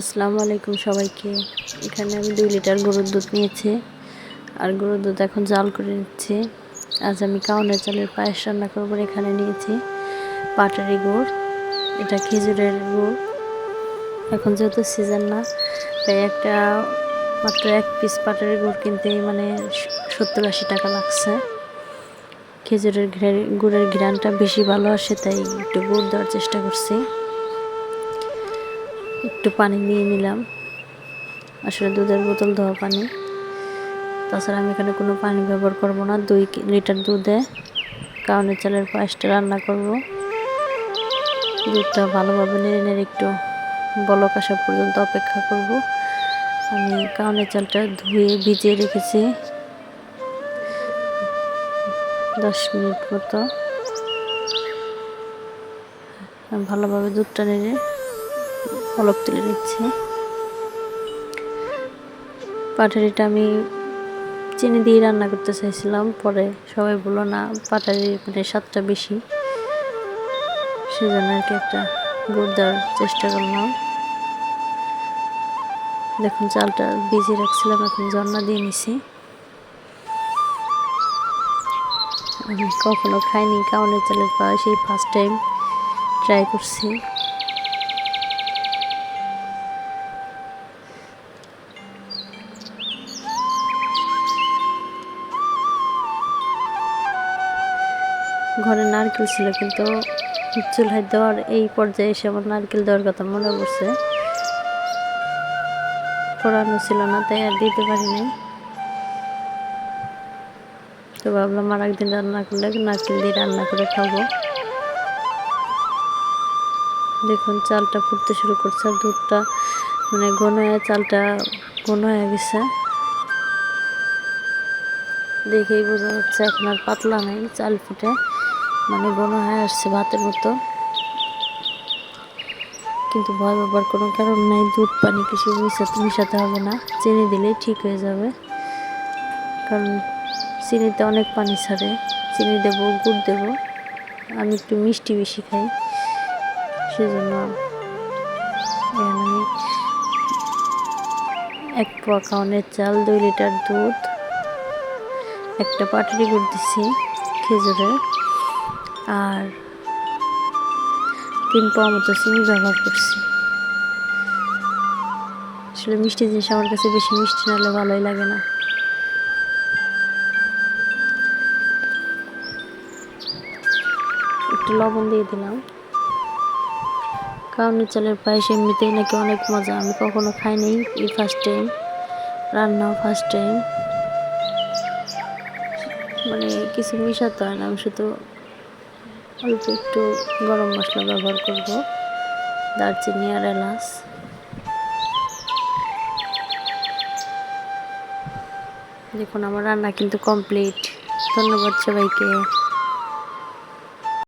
আসসালামু আলাইকুম সবাইকে। এখানে আমি দুই লিটার গরুর দুধ নিয়েছি, আর গরুর দুধ এখন জাল করে নিচ্ছি। আজ আমি কাউনের চালের পায়েস রান্না করব, এখানে নিয়েছি পাটারি গুড়। এটা খেজুরের গুড়। এখন যেহেতু সিজন না, তাই একটা মাত্র এক পিস পাটারি গুড় কিনতেই মানে সত্তর আশি টাকা লাগছে। খেজুরের গুড়ের ঘ্রানটা বেশি ভালো আসে, তাই একটু গুড় দেওয়ার চেষ্টা করছি। একটু পানি নিয়ে নিলাম। আসলে দুধের বোতল, ধোয়া পানি। তাছাড়া আমি এখানে কোনো পানি ব্যবহার করব না, দুই লিটার দুধে। কাউনের চালের পায়েসটা রান্না করব। দুধটা ভালোভাবে নেড়ে নেড়ে একটু বলক আসা পর্যন্ত অপেক্ষা করব। আমি কাউনের চালটা ধুয়ে ভিজিয়ে রেখেছি। দশ মিনিট মতো। ভালোভাবে দুধটা নেড়ে পলক তুলে নিচ্ছি। পাটারিটা আমি চিনি দিয়ে রান্না করতে চাইছিলাম, পরে সবাই বলল, না পাটারির মানে স্বাদটা বেশি। সেজন্য আর কি একটা গুড় দেওয়ার চেষ্টা করলাম। দেখুন, চালটা ভিজিয়ে রাখছিলাম, এখন জন্না দিয়ে নিছি। আমি কখনো খাইনি কাউনের চালের পাওয়া সেই ফার্স্ট টাইম ট্রাই করছি। ঘরে নারকেল ছিল, কিন্তু চুলহায় দেওয়ার এই পর্যায়ে এসে আমার নারকেল দেওয়ার কথা মনে পড়ছে। পড়ানো ছিল না, তাই আর দিতে পারিনি তো ভাবলাম আর একদিন রান্না করলে নারকেল দিয়ে রান্না করে খাব। দেখুন, চালটা ফুটতে শুরু করছে, আর দুধটা মানে ঘন হয়ে, চালটা ঘন হয়ে গেছে। দেখেই বোঝা যাচ্ছে এখন আর পাতলা নেই, চাল ফুটে। মানে ঘন হয়ে আসছে ভাতের মতো। কিন্তু ভয় পাবার কোনো কারণ নাই, দুধ, পানি, কিছু মিশাতে মিশাতে হবে না। চিনি দিলেই ঠিক হয়ে যাবে। কারণ চিনিতে অনেক পানি ছাড়ে। চিনি দেবো, গুড় দেবো। আমি একটু মিষ্টি বেশি খাই। সেজন্য আমি এক পোয়া কাউনের চাল, দুই লিটার দুধ একটা পাটারি গুড় দিছি খেজুরের আর তিন পোয়া মতো চিনি ব্যবহার করছি। আসলে মিষ্টি জিনিস আমার কাছে বেশি মিষ্টি না, হলে ভালোই লাগে না। একটু লবণ দিয়ে দিলাম। কাউনি চালের পায়েস এমনিতেই নাকি অনেক মজা। আমি কখনো খাইনি, এই ফার্স্ট টাইম রান্নাও ফার্স্ট টাইম মানে কিছু মিশাতে হয় না, আমি শুধু অল্প একটু গরম মশলা ব্যবহার করব। দারচিনি আর এলাচ। দেখুন, আমার রান্না কিন্তু কমপ্লিট ধন্যবাদ সবাইকে।